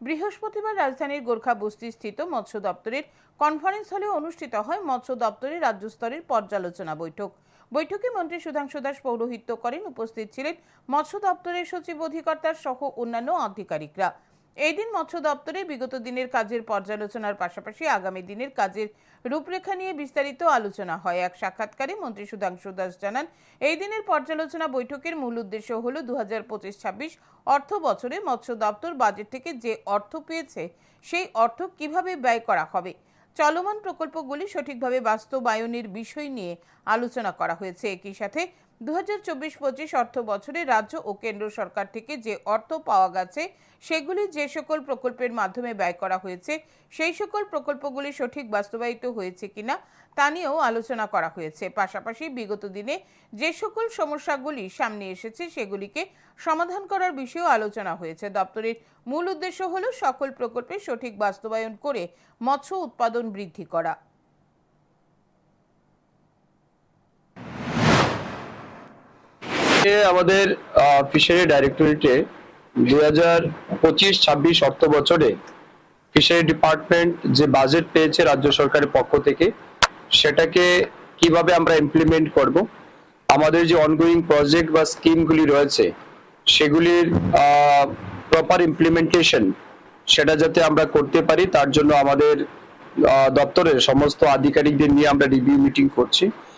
বৃহস্পতিবার রাজধানীর গোর্খা বস্তি স্থিত মৎস্য দপ্তরের কনফারেন্স হলে অনুষ্ঠিত হয় মৎস্য দপ্তরের রাজ্য স্তরের পর্যালোচনা বৈঠক। বৈঠকে মন্ত্রী সুধাংশু দাস পৌরোহিত্য করেন, উপস্থিত ছিলেন মৎস্য দপ্তরের সচিব অধিকর্তার সহ অন্যান্য আধিকারিকরা। এই দিন মৎস্য দপ্তরে বিগত দিনের কাজের পর্যালোচনার পাশাপাশি আগামী দিনের কাজের রূপরেখা নিয়ে বিস্তারিত আলোচনা হয়। এক সাক্ষাৎকারে মন্ত্রী সুধাংশু দাস জানান, এই দিনের পর্যালোচনা বৈঠকের মূল উদ্দেশ্য হল দু পঁচিশ ছাব্বিশ অর্থ বছরে মৎস্য দপ্তর বাজেট থেকে যে অর্থ পেয়েছে, সেই অর্থ কীভাবে ব্যয় করা হবে। চলমান প্রকল্পগুলি সঠিকভাবে বাস্তবায়নের বিষয় নিয়ে আলোচনা করা হয়েছে। একই সাথে দু হাজার চব্বিশ পঁচিশ অর্থ বছরে রাজ্য ও কেন্দ্র সরকার থেকে যে অর্থ পাওয়া গেছে, সেগুলি যে সকল প্রকল্পের মাধ্যমে ব্যয় করা হয়েছে, সেই সকল প্রকল্পগুলি সঠিক বাস্তবায়িত হয়েছে কিনা, তা নিয়েও আলোচনা করা হয়েছে। পাশাপাশি বিগত দিনে যে সকল সমস্যাগুলি সামনে এসেছে, সেগুলিকে সমাধান করার বিষয়েও আলোচনা হয়েছে। দপ্তরের মূল উদ্দেশ্য হল সকল প্রকল্পের সঠিক বাস্তবায়ন করে মৎস্য উৎপাদন বৃদ্ধি করা। এ আমাদের ফিশারি ডাইরেক্টরেটে দুই হাজার পঁচিশ ছাব্বিশ অর্থ বছরে ফিশারি ডিপার্টমেন্ট যে বাজেট পেয়েছে রাজ্য সরকারের পক্ষ থেকে, সেটাকে কীভাবে আমরা ইমপ্লিমেন্ট করব, আমাদের যে অনগোয়িং প্রজেক্ট বা স্কিমগুলি রয়েছে, সেগুলির প্রপার ইমপ্লিমেন্টেশন সেটা যাতে আমরা করতে পারি, তার জন্য আমাদের দপ্তরের সমস্ত আধিকারিকদের নিয়ে আমরা রিভিউ মিটিং করছি।